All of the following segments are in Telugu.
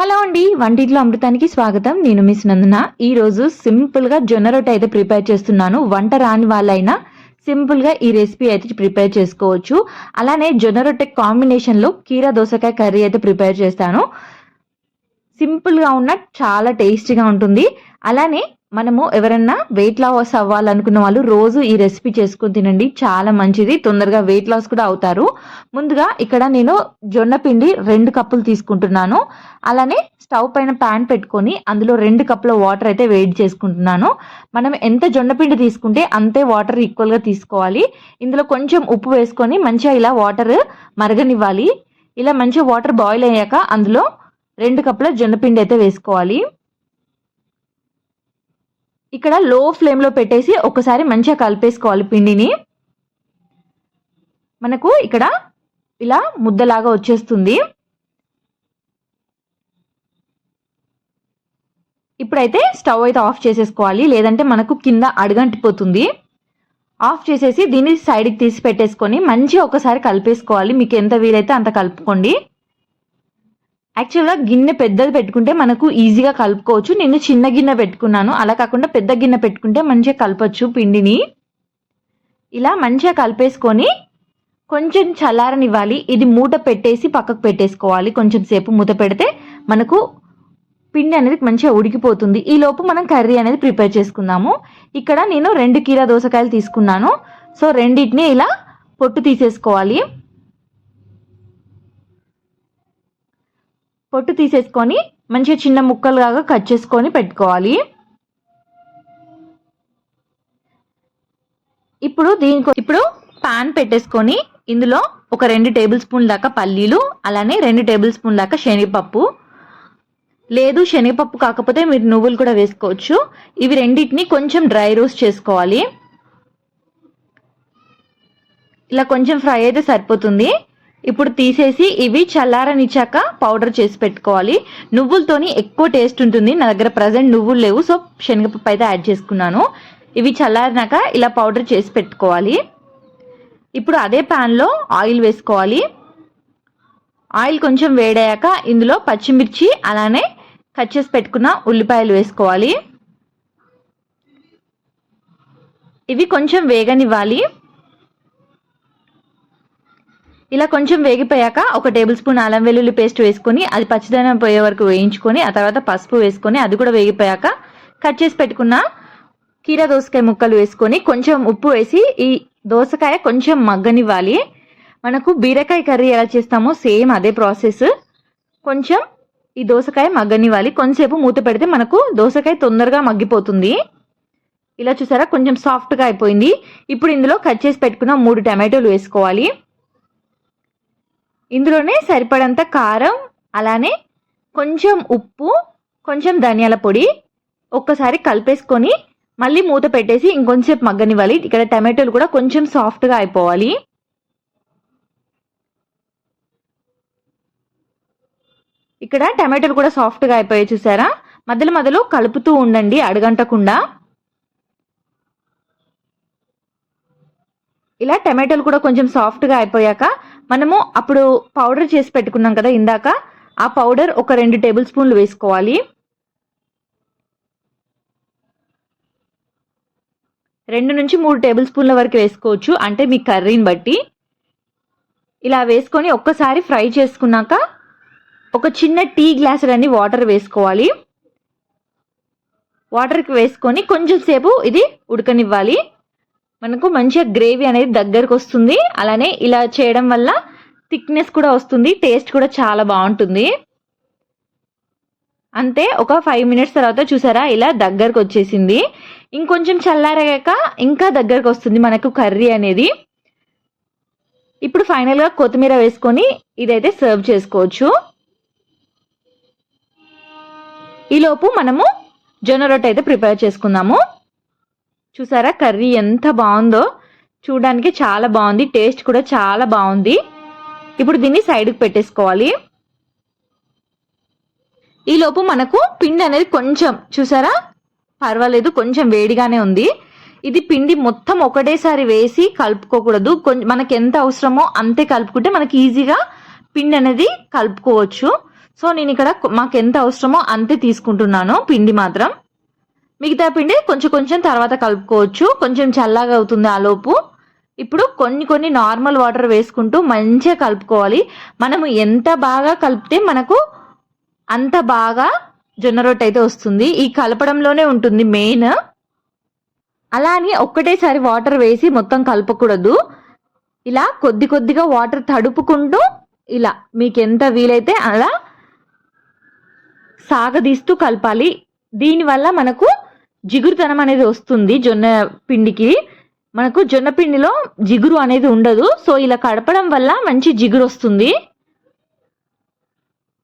హలో అండి వంటింట్లో అమృతానికి స్వాగతం. నేను మిస్ నందన. ఈరోజు సింపుల్గా జొన్న రొట్టె అయితే ప్రిపేర్ చేస్తున్నాను. వంట రాని వాళ్ళైనా సింపుల్గా ఈ రెసిపీ అయితే ప్రిపేర్ చేసుకోవచ్చు. అలానే జొన్న రొట్టె కాంబినేషన్లో కీరా దోసకాయ కర్రీ అయితే ప్రిపేర్ చేస్తాను. సింపుల్గా ఉన్న చాలా టేస్టీగా ఉంటుంది. అలానే మనము ఎవరన్నా వెయిట్ లాస్ అవ్వాలనుకున్న వాళ్ళు రోజు ఈ రెసిపీ చేసుకుని తినండి. చాలా మంచిది. తొందరగా వెయిట్ లాస్ కూడా అవుతారు. ముందుగా ఇక్కడ నేను జొన్న పిండి రెండు కప్పులు తీసుకుంటున్నాను. అలానే స్టవ్ పైన ప్యాన్ పెట్టుకొని అందులో రెండు కప్పుల వాటర్ అయితే వేడి చేసుకుంటున్నాను. మనం ఎంత జొన్న పిండి తీసుకుంటే అంతే వాటర్ ఈక్వల్గా తీసుకోవాలి. ఇందులో కొంచెం ఉప్పు వేసుకొని మంచిగా ఇలా వాటర్ మరగనివ్వాలి. ఇలా మంచిగా వాటర్ బాయిల్ అయ్యాక అందులో రెండు కప్పుల జొన్న పిండి అయితే వేసుకోవాలి. ఇక్కడ లో ఫ్లేమ్లో పెట్టేసి ఒకసారి మంచిగా కలిపేసుకోవాలి పిండిని. మనకు ఇక్కడ ఇలా ముద్దలాగా వచ్చేస్తుంది. ఇప్పుడైతే స్టవ్ అయితే ఆఫ్ చేసేసుకోవాలి. లేదంటే మనకు కింద అడగంటిపోతుంది. ఆఫ్ చేసేసి దీన్ని సైడ్కి తీసి పెట్టేసుకొని మంచిగా ఒకసారి కలిపేసుకోవాలి. మీకు ఎంత వీలైతే అంత కలుపుకోండి. యాక్చువల్గా గిన్నె పెద్దది పెట్టుకుంటే మనకు ఈజీగా కలుపుకోవచ్చు. నేను చిన్న గిన్నె పెట్టుకున్నాను. అలా కాకుండా పెద్ద గిన్నె పెట్టుకుంటే మంచిగా కలపచ్చు పిండిని. ఇలా మంచిగా కలిపేసుకొని కొంచెం చల్లారనివ్వాలి. ఇది మూట పెట్టేసి పక్కకు పెట్టేసుకోవాలి. కొంచెం సేపు మూత పెడితే మనకు పిండి అనేది మంచిగా ఉడికిపోతుంది. ఈ లోపు మనం కర్రీ అనేది ప్రిపేర్ చేసుకుందాము. ఇక్కడ నేను రెండు కీరా దోసకాయలు తీసుకున్నాను. సో రెండింటిని ఇలా పొట్టు తీసేసుకోవాలి. పొట్టు తీసేసుకొని మంచిగా చిన్న ముక్కలుగా కట్ చేసుకొని పెట్టుకోవాలి. ఇప్పుడు దీనికి ఇప్పుడు పాన్ పెట్టేసుకొని ఇందులో ఒక రెండు టేబుల్ స్పూన్ దాకా పల్లీలు అలానే రెండు టేబుల్ స్పూన్ దాకా శనగపప్పు. లేదు శనగపప్పు కాకపోతే మీరు నువ్వులు కూడా వేసుకోవచ్చు. ఇవి రెండింటిని కొంచెం డ్రై రోస్ట్ చేసుకోవాలి. ఇలా కొంచెం ఫ్రై అయితే సరిపోతుంది. ఇప్పుడు తీసేసి ఇవి చల్లారనిచ్చాక పౌడర్ చేసి పెట్టుకోవాలి. నువ్వులతోని ఎక్కువ టేస్ట్ ఉంటుంది. నా దగ్గర ప్రజెంట్ నువ్వులు లేవు. సో శనగపప్పు అయితే యాడ్ చేసుకున్నాను. ఇవి చల్లారినాక ఇలా పౌడర్ చేసి పెట్టుకోవాలి. ఇప్పుడు అదే ప్యాన్లో ఆయిల్ వేసుకోవాలి. ఆయిల్ కొంచెం వేడయ్యాక ఇందులో పచ్చిమిర్చి అలానే కట్ చేసి పెట్టుకున్న ఉల్లిపాయలు వేసుకోవాలి. ఇవి కొంచెం వేగనివ్వాలి. ఇలా కొంచెం వేగిపోయాక ఒక టేబుల్ స్పూన్ అల్లం వెల్లుల్లి పేస్ట్ వేసుకొని అది పచ్చిదనం పోయే వరకు వేయించుకొని ఆ తర్వాత పసుపు వేసుకొని అది కూడా వేగిపోయాక కట్ చేసి పెట్టుకున్న కీర దోసకాయ ముక్కలు వేసుకొని కొంచెం ఉప్పు వేసి ఈ దోసకాయ కొంచెం మగ్గనివ్వాలి. మనకు బీరకాయ కర్రీ ఎలా చేస్తామో సేమ్ అదే ప్రాసెస్. కొంచెం ఈ దోసకాయ మగ్గనివ్వాలి. కొంచెంసేపు మూత పెడితే మనకు దోసకాయ తొందరగా మగ్గిపోతుంది. ఇలా చూసారా? కొంచెం సాఫ్ట్గా అయిపోయింది. ఇప్పుడు ఇందులో కట్ చేసి పెట్టుకున్న మూడు టమాటోలు వేసుకోవాలి. ఇందులోనే సరిపడంత కారం అలానే కొంచెం ఉప్పు కొంచెం ధనియాల పొడి ఒక్కసారి కలిపేసుకొని మళ్ళీ మూత పెట్టేసి ఇంకొంచెంసేపు మగ్గనివ్వాలి. ఇక్కడ టమాటోలు కూడా కొంచెం సాఫ్ట్గా అయిపోవాలి. ఇక్కడ టమాటోలు కూడా సాఫ్ట్గా అయిపోయాయి చూసారా? మధ్యలో మధ్యలో కలుపుతూ ఉండండి అడగంటకుండా. ఇలా టమాటోలు కూడా కొంచెం సాఫ్ట్గా అయిపోయాక మనము అప్పుడు పౌడర్ చేసి పెట్టుకున్నాం కదా ఇందాక. ఆ పౌడర్ ఒక రెండు టేబుల్ స్పూన్లు వేసుకోవాలి. రెండు నుంచి మూడు టేబుల్ స్పూన్ల వరకు వేసుకోవచ్చు. అంటే మీ కర్రీని బట్టి. ఇలా వేసుకొని ఒక్కసారి ఫ్రై చేసుకున్నాక ఒక చిన్న టీ గ్లాసులన్నీ వాటర్ వేసుకోవాలి. వాటర్కి వేసుకొని కొంచెం సేపు ఇది ఉడకనివ్వాలి. మనకు మంచిగా గ్రేవీ అనేది దగ్గరకు వస్తుంది. అలానే ఇలా చేయడం వల్ల థిక్నెస్ కూడా వస్తుంది. టేస్ట్ కూడా చాలా బాగుంటుంది. అంతే ఒక ఫైవ్ మినిట్స్ తర్వాత చూసారా? ఇలా దగ్గరకు వచ్చేసింది. ఇంకొంచెం చల్లారాక ఇంకా దగ్గరకు వస్తుంది మనకు కర్రీ అనేది. ఇప్పుడు ఫైనల్గా కొత్తిమీర వేసుకొని ఇదైతే సర్వ్ చేసుకోవచ్చు. ఈలోపు మనము జొన్న రొట్టె అయితే ప్రిపేర్ చేసుకుందాము. చూసారా కర్రీ ఎంత బాగుందో? చూడడానికి చాలా బాగుంది టేస్ట్ కూడా చాలా బాగుంది. ఇప్పుడు దీన్ని సైడ్కి పెట్టేసుకోవాలి. ఈలోపు మనకు పిండి అనేది కొంచెం చూసారా? పర్వాలేదు కొంచెం వేడిగానే ఉంది. ఇది పిండి మొత్తం ఒకటేసారి వేసి కలుపుకోకూడదు. కొంచెం మనకి ఎంత అవసరమో అంతే కలుపుకుంటే మనకి ఈజీగా పిండి అనేది కలుపుకోవచ్చు. సో నేను ఇక్కడ మాకు ఎంత అవసరమో అంతే తీసుకుంటున్నాను పిండి మాత్రం. మిగతా పిండి కొంచెం కొంచెం తర్వాత కలుపుకోవచ్చు. కొంచెం చల్లగా అవుతుంది ఆ లోపు. ఇప్పుడు కొన్ని కొన్ని నార్మల్ వాటర్ వేసుకుంటూ మంచిగా కలుపుకోవాలి. మనము ఎంత బాగా కలిపితే మనకు అంత బాగా జొన్న రొట్టె అయితే వస్తుంది. ఈ కలపడంలోనే ఉంటుంది మెయిన్. అలా అని ఒక్కటేసారి వాటర్ వేసి మొత్తం కలపకూడదు. ఇలా కొద్ది కొద్దిగా వాటర్ తడుపుకుంటూ ఇలా మీకు ఎంత వీలైతే అలా సాగదీస్తూ కలపాలి. దీనివల్ల మనకు జిగురుతనం అనేది వస్తుంది జొన్న పిండికి. మనకు జొన్న పిండిలో జిగురు అనేది ఉండదు. సో ఇలా కడపడం వల్ల మంచి జిగురు వస్తుంది.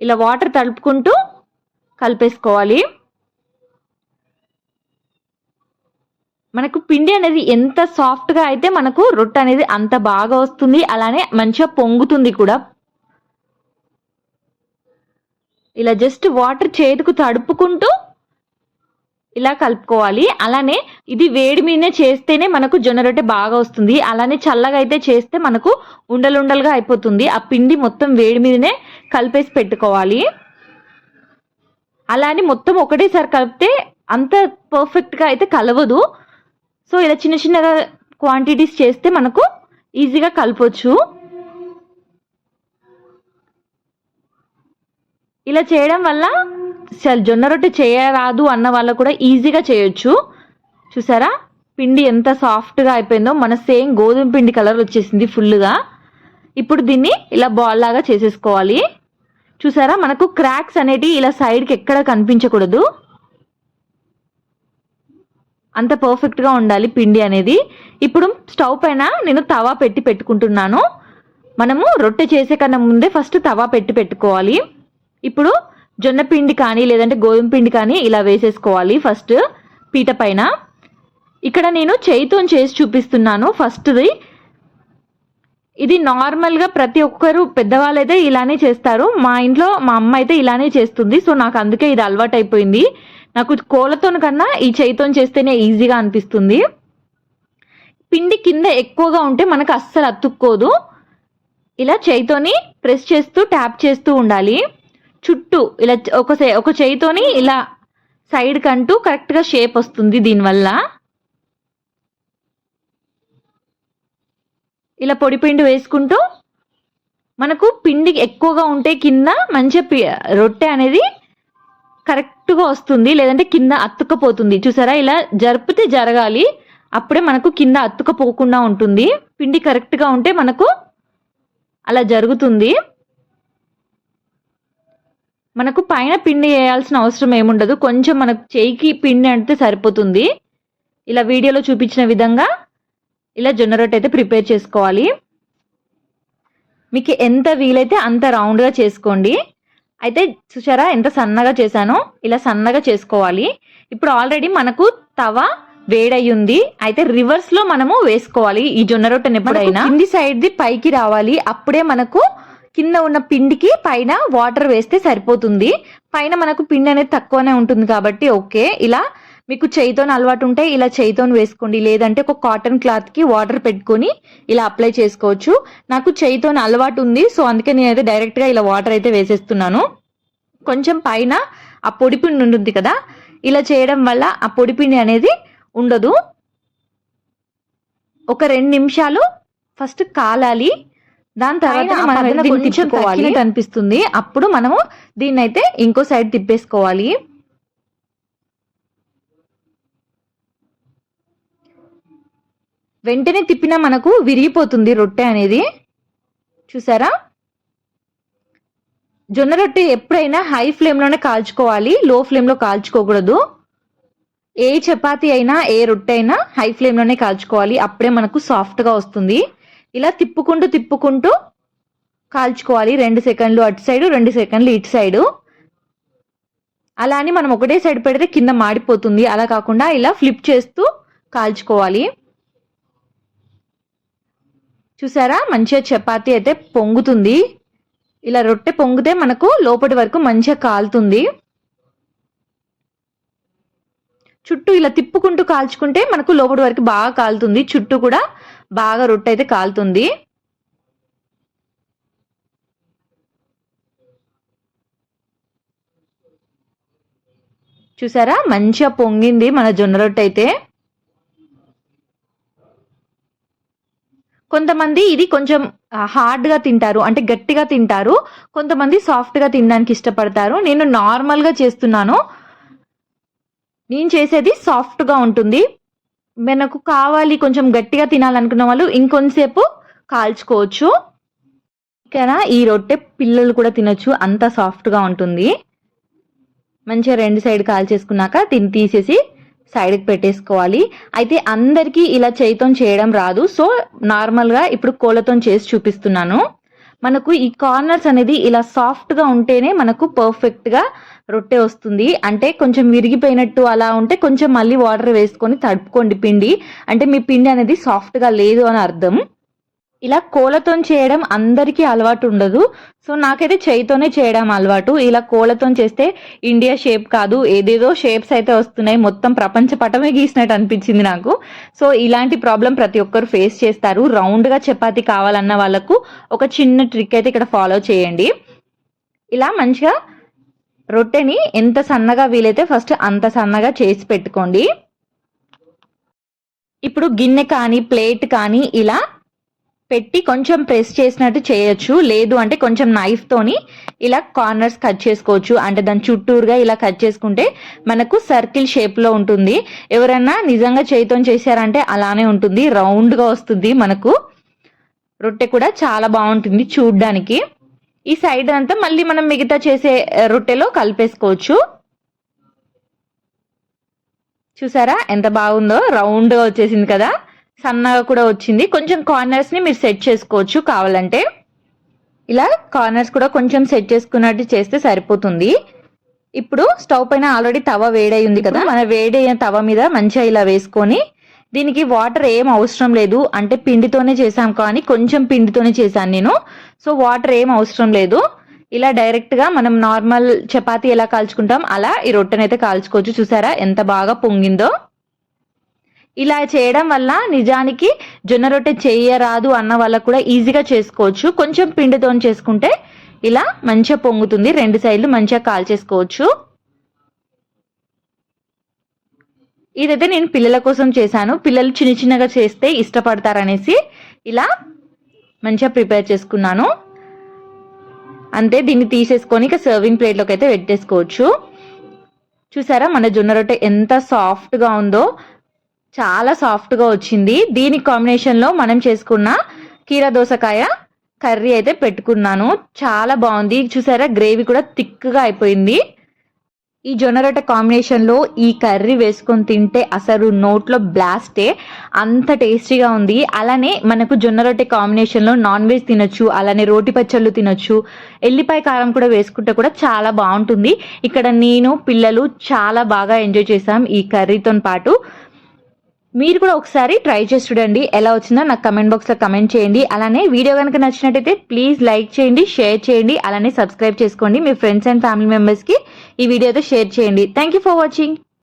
ఇలా వాటర్ తడుపుకుంటూ కలిపేసుకోవాలి. మనకు పిండి అనేది ఎంత సాఫ్ట్గా అయితే మనకు రొట్టె అనేది అంత బాగా వస్తుంది. అలానే మంచిగా పొంగుతుంది కూడా. ఇలా జస్ట్ వాటర్ చేతికి తడుపుకుంటూ ఇలా కలుపుకోవాలి. అలానే ఇది వేడి మీదనే చేస్తేనే మనకు జొన్న రొట్టె బాగా వస్తుంది. అలానే చల్లగా అయితే చేస్తే మనకు ఉండలుండలుగా అయిపోతుంది. ఆ పిండి మొత్తం వేడి మీదనే కలిపేసి పెట్టుకోవాలి. అలానే మొత్తం ఒకటేసారి కలిపితే అంత పర్ఫెక్ట్గా అయితే కలవదు. సో ఇలా చిన్న చిన్నగా క్వాంటిటీస్ చేస్తే మనకు ఈజీగా కలపొచ్చు. ఇలా చేయడం వల్ల జొన్న రొట్టె చేయరాదు అన్న వాళ్ళు కూడా ఈజీగా చేయొచ్చు. చూసారా? పిండి ఎంత సాఫ్ట్గా అయిపోయిందో మన సేమ్ గోధుమ పిండి కలర్ వచ్చేసింది ఫుల్గా. ఇప్పుడు దీన్ని ఇలా బాల్ లాగా చేసేసుకోవాలి. చూసారా? మనకు క్రాక్స్ అనేటివి ఇలా సైడ్కి ఎక్కడ కనిపించకూడదు. అంత పర్ఫెక్ట్గా ఉండాలి పిండి అనేది. ఇప్పుడు స్టవ్ పైన నేను తవా పెట్టి పెట్టుకుంటున్నాను. మనము రొట్టె చేసే కన్నా ముందే ఫస్ట్ తవా పెట్టి పెట్టుకోవాలి. ఇప్పుడు జొన్న పిండి కానీ లేదంటే గోధుమ పిండి కానీ ఇలా వేసేసుకోవాలి ఫస్ట్ పీట పైన. ఇక్కడ నేను చేయితో చేసి చూపిస్తున్నాను ఫస్ట్ది. ఇది నార్మల్గా ప్రతి ఒక్కరు పెద్దవాళ్ళు అయితే ఇలానే చేస్తారు. మా ఇంట్లో మా అమ్మ అయితే ఇలానే చేస్తుంది. సో నాకు అందుకే ఇది అలవాటు అయిపోయింది నాకు కోళ్ళతో కన్నా ఈ చేయితో చేస్తేనే ఈజీగా అనిపిస్తుంది. పిండి కింద ఎక్కువగా ఉంటే మనకు అస్సలు అతుక్కోదు. ఇలా చేయితోని ప్రెస్ చేస్తూ ట్యాప్ చేస్తూ ఉండాలి. చుట్టూ ఇలా ఒక ఒక చేయితోని ఇలా సైడ్ కంటూ కరెక్ట్గా షేప్ వస్తుంది దీనివల్ల. ఇలా పొడి పిండి వేసుకుంటూ మనకు పిండి ఎక్కువగా ఉంటే కింద మంచిగా రొట్టె అనేది కరెక్ట్గా వస్తుంది. లేదంటే కింద అత్తుకపోతుంది చూసారా? ఇలా జరిపితే జరగాలి. అప్పుడే మనకు కింద అత్తుకపోకుండా ఉంటుంది. పిండి కరెక్ట్గా ఉంటే మనకు అలా జరుగుతుంది. మనకు పైన పిండి వేయాల్సిన అవసరం ఏముండదు. కొంచెం మనకు చేయికి పిండి అంటే సరిపోతుంది. ఇలా వీడియోలో చూపించిన విధంగా ఇలా జొన్న రొట్టె అయితే ప్రిపేర్ చేసుకోవాలి. మీకు ఎంత వీలైతే అంత రౌండ్గా చేసుకోండి. అయితే చూసారా ఎంత సన్నగా చేశానో ఇలా సన్నగా చేసుకోవాలి. ఇప్పుడు ఆల్రెడీ మనకు తవ వేడయ్యింది. అయితే రివర్స్లో మనము వేసుకోవాలి ఈ జొన్న రొట్టెని ఎప్పుడైనా. కింది సైడ్ ది పైకి రావాలి. అప్పుడే మనకు కింద ఉన్న పిండికి పైన వాటర్ వేస్తే సరిపోతుంది. పైన మనకు పిండి అనేది తక్కువనే ఉంటుంది కాబట్టి ఓకే. ఇలా మీకు చేయితోని అలవాటు ఉంటే ఇలా చేయితోని వేసుకోండి. లేదంటే ఒక కాటన్ క్లాత్కి వాటర్ పెట్టుకొని ఇలా అప్లై చేసుకోవచ్చు. నాకు చేయితోని అలవాటు ఉంది సో అందుకే నేనైతే డైరెక్ట్గా ఇలా వాటర్ అయితే వేసేస్తున్నాను. కొంచెం పైన ఆ పొడిపిండి ఉంటుంది కదా ఇలా చేయడం వల్ల ఆ పొడిపిండి అనేది ఉండదు. ఒక రెండు నిమిషాలు ఫస్ట్ కాలాలి. దాని తర్వాత కొంచెం తగ్గినట్టు అనిపిస్తుంది అప్పుడు మనము దీన్ని అయితే ఇంకో సైడ్ తిప్పేసుకోవాలి. వెంటనే తిప్పినా మనకు విరిగిపోతుంది రొట్టె అనేది. చూసారా? జొన్న రొట్టె ఎప్పుడైనా హై ఫ్లేమ్లోనే కాల్చుకోవాలి. లో ఫ్లేమ్లో కాల్చుకోకూడదు. ఏ చపాతి అయినా ఏ రొట్టె అయినా హై ఫ్లేమ్లోనే కాల్చుకోవాలి. అప్పుడే మనకు సాఫ్ట్గా వస్తుంది. ఇలా తిప్పుకుంటూ తిప్పుకుంటూ కాల్చుకోవాలి. రెండు సెకండ్లు అటు సైడు రెండు సెకండ్లు ఇటు సైడు. అలా అని మనం ఒకటే సైడ్ పెడితే కింద మాడిపోతుంది. అలా కాకుండా ఇలా ఫ్లిప్ చేస్తూ కాల్చుకోవాలి. చూసారా? మంచిగా చపాతీ అయితే పొంగుతుంది. ఇలా రొట్టె పొంగితే మనకు లోపటి వరకు మంచిగా కాలుతుంది. చుట్టూ ఇలా తిప్పుకుంటూ కాల్చుకుంటే మనకు లోపటి వరకు బాగా కాలుతుంది. చుట్టూ కూడా బాగా రొట్టె అయితే కాలుతుంది. చూసారా? మంచిగా పొంగింది మన జొన్న రొట్టె అయితే. కొంతమంది ఇది కొంచెం హార్డ్గా తింటారు అంటే గట్టిగా తింటారు. కొంతమంది సాఫ్ట్గా తినడానికి ఇష్టపడతారు. నేను నార్మల్గా చేస్తున్నాను. నేను చేసేది సాఫ్ట్గా ఉంటుంది. మనకు కావాలి కొంచెం గట్టిగా తినాలనుకున్న వాళ్ళు ఇంకొంతసేపు కాల్చుకోవచ్చు. ఇక్కడ ఈ రొట్టె పిల్లలు కూడా తినొచ్చు అంత సాఫ్ట్గా ఉంటుంది. మంచిగా రెండు సైడ్ కాల్చేసుకున్నాక తిని తీసేసి సైడ్కి పెట్టేసుకోవాలి. అయితే అందరికీ ఇలా చేయితో చేయడం రాదు. సో నార్మల్గా ఇప్పుడు కోళ్ళతో చేసి చూపిస్తున్నాను. మనకు ఈ కార్నర్స్ అనేది ఇలా సాఫ్ట్గా ఉంటేనే మనకు పర్ఫెక్ట్గా రొట్టె వస్తుంది. అంటే కొంచెం విరిగిపోయినట్టు అలా ఉంటే కొంచెం మళ్ళీ వాటర్ వేసుకొని తడుపుకోండి పిండి. అంటే మీ పిండి అనేది సాఫ్ట్గా లేదు అని అర్థం. ఇలా కోలతో చేయడం అందరికీ అలవాటు ఉండదు. సో నాకైతే చేయితోనే చేయడం అలవాటు. ఇలా కోలతో చేస్తే ఇండియా షేప్ కాదు. ఏదేదో షేప్స్ అయితే వస్తున్నాయి. మొత్తం ప్రపంచ పటమే గీసినట్టు అనిపించింది నాకు. సో ఇలాంటి ప్రాబ్లం ప్రతి ఒక్కరు ఫేస్ చేస్తారు. రౌండ్గా చపాతీ కావాలన్న వాళ్ళకు ఒక చిన్న ట్రిక్ అయితే ఇక్కడ ఫాలో చేయండి. ఇలా మంచిగా రొట్టెని ఎంత సన్నగా వీలైతే ఫస్ట్ అంత సన్నగా చేసి పెట్టుకోండి. ఇప్పుడు గిన్నె కానీ ప్లేట్ కానీ ఇలా పెట్టి కొంచెం ప్రెస్ చేసినట్టు చేయొచ్చు. లేదు అంటే కొంచెం నైఫ్ తోని ఇలా కార్నర్స్ కట్ చేసుకోవచ్చు. అంటే దాని చుట్టూరుగా ఇలా కట్ చేసుకుంటే మనకు సర్కిల్ షేప్లో ఉంటుంది. ఎవరన్నా నిజంగా చేతితో చేశారంటే అలానే ఉంటుంది. రౌండ్గా వస్తుంది మనకు. రొట్టె కూడా చాలా బాగుంటుంది చూడ్డానికి. ఈ సైడ్ అంతా మళ్ళీ మనం మిగతా చేసే రొట్టెలో కలిపేసుకోవచ్చు. చూసారా? ఎంత బాగుందో? రౌండ్గా వచ్చేసింది కదా. సన్నగా కూడా వచ్చింది. కొంచెం కార్నర్స్ని మీరు సెట్ చేసుకోవచ్చు కావాలంటే. ఇలా కార్నర్స్ కూడా కొంచెం సెట్ చేసుకున్నట్టు చేస్తే సరిపోతుంది. ఇప్పుడు స్టవ్ పైన ఆల్రెడీ తవ వేడై ఉంది కదా. మన వేడైన తవ మీద మంచిగా ఇలా వేసుకొని దీనికి వాటర్ ఏం అవసరం లేదు. అంటే పిండితోనే చేసాం కానీ కొంచెం పిండితోనే చేశాను నేను. సో వాటర్ ఏం అవసరం లేదు. ఇలా డైరెక్ట్గా మనం నార్మల్ చపాతీ ఎలా కాల్చుకుంటాం అలా ఈ రొట్టెనైతే కాల్చుకోవచ్చు. చూసారా ఎంత బాగా పొంగిందో. ఇలా చేయడం వల్ల నిజానికి జొన్న రొట్టె చేయరాదు అన్న వాళ్ళకు కూడా ఈజీగా చేసుకోవచ్చు. కొంచెం పిండితో చేసుకుంటే ఇలా మంచిగా పొంగుతుంది. రెండు సైడ్లు మంచిగా కాల్చేసుకోవచ్చు. ఇదైతే నేను పిల్లల కోసం చేశాను. పిల్లలు చిన్న చిన్నగా చేస్తే ఇష్టపడతారనేసి ఇలా మంచిగా ప్రిపేర్ చేసుకున్నాను. అంతే దీన్ని తీసేసుకొని ఇక సర్వింగ్ ప్లేట్లోకి అయితే పెట్టేసుకోవచ్చు. చూసారా మన జొన్న రొట్టె ఎంత సాఫ్ట్గా ఉందో. చాలా సాఫ్ట్గా వచ్చింది. దీని కాంబినేషన్లో మనం చేసుకున్న కీర దోసకాయ కర్రీ అయితే పెట్టుకున్నాను. చాలా బాగుంది. చూసారా? గ్రేవీ కూడా థిక్గా అయిపోయింది. ఈ జొన్న రొట్టె కాంబినేషన్లో ఈ కర్రీ వేసుకొని తింటే అసలు నోట్లో బ్లాస్టే అంత టేస్టీగా ఉంది. అలానే మనకు జొన్న రొట్టె కాంబినేషన్లో నాన్ వెజ్ తినొచ్చు. అలానే రోటి పచ్చళ్ళు తినొచ్చు. ఎల్లిపాయ కారం కూడా వేసుకుంటే కూడా చాలా బాగుంటుంది. ఇక్కడ నేను పిల్లలు చాలా బాగా ఎంజాయ్ చేసాం ఈ కర్రీతో పాటు. మీరు కూడా ఒకసారి ట్రై చేసి చూడండి. ఎలా వచ్చిందో నాకు కమెంట్ బాక్స్లో కమెంట్ చేయండి. అలానే వీడియో కనుక నచ్చినట్టయితే ప్లీజ్ లైక్ చేయండి షేర్ చేయండి. అలానే సబ్స్క్రైబ్ చేసుకోండి. మీ ఫ్రెండ్స్ అండ్ ఫ్యామిలీ మెంబర్స్కి ఈ వీడియో అయితే షేర్ చేయండి థ్యాంక్ ఫర్ వాచింగ్